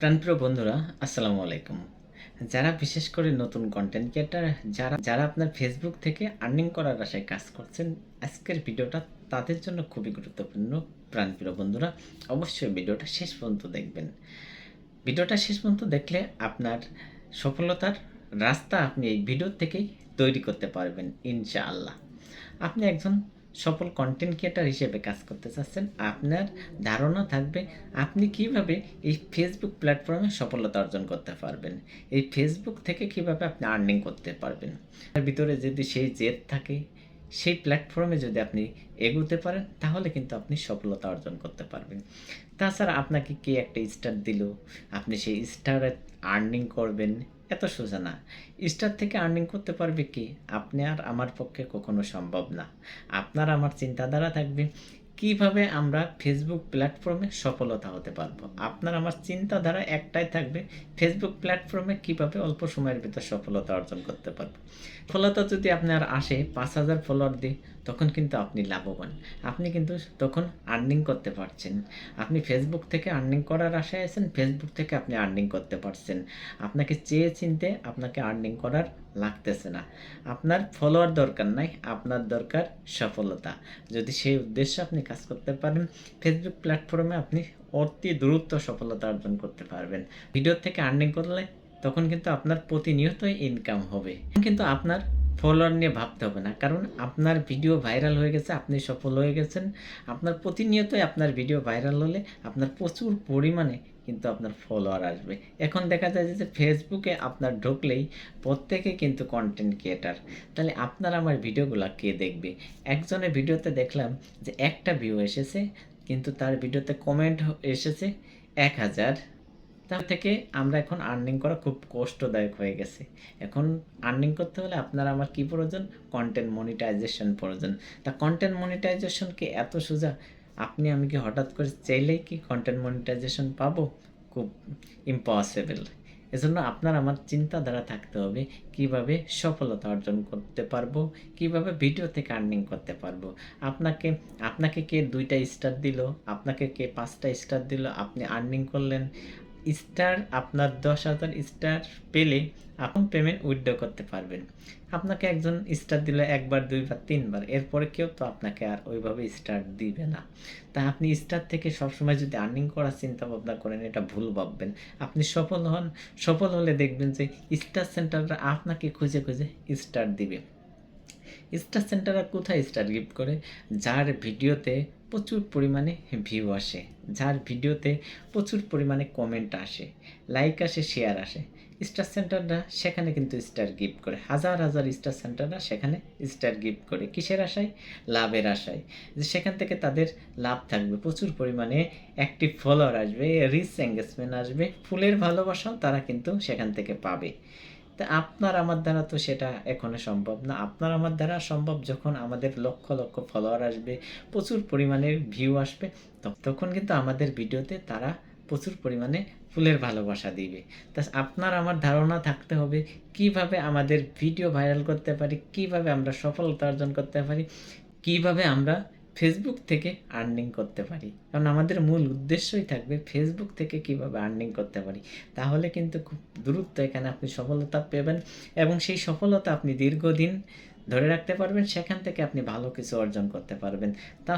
প্রাণপ্রিয় বন্ধুরা, আসসালামু আলাইকুম। যারা বিশেষ করে নতুন কন্টেন্ট ক্রিয়েটার যারা যারা আপনার ফেসবুক থেকে আর্নিং করার আশায় কাজ করছেন, আজকের ভিডিওটা তাদের জন্য খুবই গুরুত্বপূর্ণ। প্রাণপ্রিয় বন্ধুরা, অবশ্যই ভিডিওটা শেষ পর্যন্ত দেখবেন। ভিডিওটা শেষ পর্যন্ত দেখলে আপনার সফলতার রাস্তা আপনি এই ভিডিও থেকেই তৈরি করতে পারবেন, ইনশাআল্লাহ। আপনি একজন সফল কন্টেন্ট ক্রিয়েটার হিসেবে কাজ করতে চাচ্ছেন, আপনার ধারণা থাকবে আপনি কীভাবে এই ফেসবুক প্ল্যাটফর্মে সফলতা অর্জন করতে পারবেন, এই ফেসবুক থেকে কীভাবে আপনি আর্নিং করতে পারবেন। তার ভিতরে যদি সেই জেদ থাকে, সেই প্ল্যাটফর্মে যদি আপনি এগোতে পারেন, তাহলে কিন্তু আপনি সফলতা অর্জন করতে পারবেন। তাছাড়া আপনাকে কে একটা স্টার দিল, আপনি সেই স্টারে আর্নিং করবেন এত সোজা না। স্টার থেকে আর্নিং করতে পারবে কি? আপনি আর আমার পক্ষে কখনো সম্ভব না। আপনার আমার চিন্তাধারা থাকবে। কীভাবে আমরা ফেসবুক প্ল্যাটফর্মে সফলতা হতে পারব? আপনার আমার চিন্তাধারা একটাই থাকবে ফেসবুক প্ল্যাটফর্মে কীভাবে অল্প সময়ের ভিতর সফলতা অর্জন করতে পারব? সফলতা যদি আপনার আসে পাঁচ হাজার ফলোয়ার দিয়ে, তখন কিন্তু আপনি লাভবান। আপনি কিন্তু তখন আর্নিং করতে পারছেন। আপনি ফেসবুক থেকে আর্নিং করার আশায় আছেন ফেসবুক থেকে আপনি আর্নিং করতে পারছেন। আপনাকে চেয়ে চিনতে আপনাকে আর্নিং করার লাগতেছে না। আপনার ফলোয়ার দরকার নাই, আপনার দরকার সফলতা। যদি সেই উদ্দেশ্যে আপনি কাজ করতে পারেন ফেসবুক প্ল্যাটফর্মে আপনি অতি দ্রুত সফলতা অর্জন করতে পারবেন। ভিডিও থেকে আর্নিং করলে তখন কিন্তু আপনার প্রতিনিয়তই ইনকাম হবে। কিন্তু আপনার ফলোয়ার নিয়ে ভাবতে হবে না, কারণ আপনার ভিডিও ভাইরাল হয়ে গেছে, আপনি সফল হয়ে গেছেন। আপনার প্রতিনিয়তই আপনার ভিডিও ভাইরাল হলে আপনার প্রচুর পরিমাণে কিন্তু আপনার ফলোয়ার আসবে। এখন দেখা যায় যে ফেসবুকে আপনার ঢুকলেই প্রত্যেকে কিন্তু কন্টেন্ট ক্রিয়েটার তাহলে আপনার আমার ভিডিওগুলো কে দেখবে? একজনের ভিডিওতে দেখলাম যে একটা ভিউ এসেছে, কিন্তু তার ভিডিওতে কমেন্ট এসেছে এক হাজার। তার থেকে আমরা এখন আর্নিং করা খুব কষ্টদায়ক হয়ে গেছে। এখন আর্নিং করতে হলে আপনার আমার কি প্রয়োজন? কন্টেন্ট মনিটাইজেশন প্রয়োজন। তা কন্টেন্ট মনিটাইজেশন কি এত সোজা আপনি আমি কি হঠাৎ করে চাইলেই কি কন্টেন্ট মনিটাইজেশন পাবো? খুব ইম্পসিবল এজন্য আপনার আমার চিন্তাধারা থাকতে হবে, কীভাবে সফলতা অর্জন করতে পারব, কীভাবে ভিডিও থেকে আর্নিং করতে পারব। আপনাকে আপনাকে কে দুইটা স্টার দিল? আপনাকে কে পাঁচটা স্টার দিল? আপনি আর্নিং করলেন। স্টার, আপনার দশ হাজার স্টার পেলে আপনি পেমেন্ট উইথড্র করতে পারবেন। আপনাকে একজন স্টার দিলে একবার, দুইবার, তিনবার, এরপরে কেউ তো আপনাকে আর ওইভাবে স্টার দিবে না। তা আপনি স্টার থেকে সবসময় যদি আর্নিং করার চিন্তা ভাবনা করেন, এটা ভুল ভাববেন। আপনি সফল হন, সফল হলে দেখবেন যে স্টার সেন্টাররা আপনাকে খুঁজে খুঁজে স্টার দিবে। স্টার সেন্টাররা কোথায় স্টার গিফট করে? যার ভিডিওতে প্রচুর পরিমাণে ভিউ আসে। যার ভিডিওতে প্রচুর পরিমাণে কমেন্ট আসে লাইক আসে শেয়ার আসে। স্টার সেন্টাররা সেখানে কিন্তু স্টার গিফট করে। হাজার হাজার স্টার সেন্টাররা সেখানে স্টার গিফট করে। কিসের আশায়? লাভের আশায়। যে সেখান থেকে তাদের লাভ থাকবে। প্রচুর পরিমাণে অ্যাক্টিভ ফলোয়ার আসবে রিচ এঙ্গেজমেন্ট আসবে, ফুলের ভালোবাসাও তারা কিন্তু সেখান থেকে পাবে। তা আপনার আমার দ্বারা তো সেটা এখনও সম্ভব না। আপনার আমার দ্বারা সম্ভব যখন আমাদের লক্ষ লক্ষ ফলোয়ার আসবে, প্রচুর পরিমাণে ভিউ আসবে তখন কিন্তু আমাদের ভিডিওতে তারা প্রচুর পরিমাণে ফুলের ভালোবাসা দিবে। তা আপনার আমার ধারণা থাকতে হবে কীভাবে আমাদের ভিডিও ভাইরাল করতে পারি, কীভাবে আমরা সফলতা অর্জন করতে পারি, কীভাবে আমরা ফেসবুক থেকে আর্নিং করতে পারি। কারণ আমাদের মূল উদ্দেশ্যই থাকবে ফেসবুক থেকে কীভাবে আর্নিং করতে পারি। তাহলে কিন্তু খুব দ্রুত এখানে আপনি সফলতা পাবেন এবং সেই সফলতা আপনি দীর্ঘদিন ধরে রাখতে পারবেন, সেখান থেকে আপনি ভালো কিছু অর্জন করতে পারবেন। তা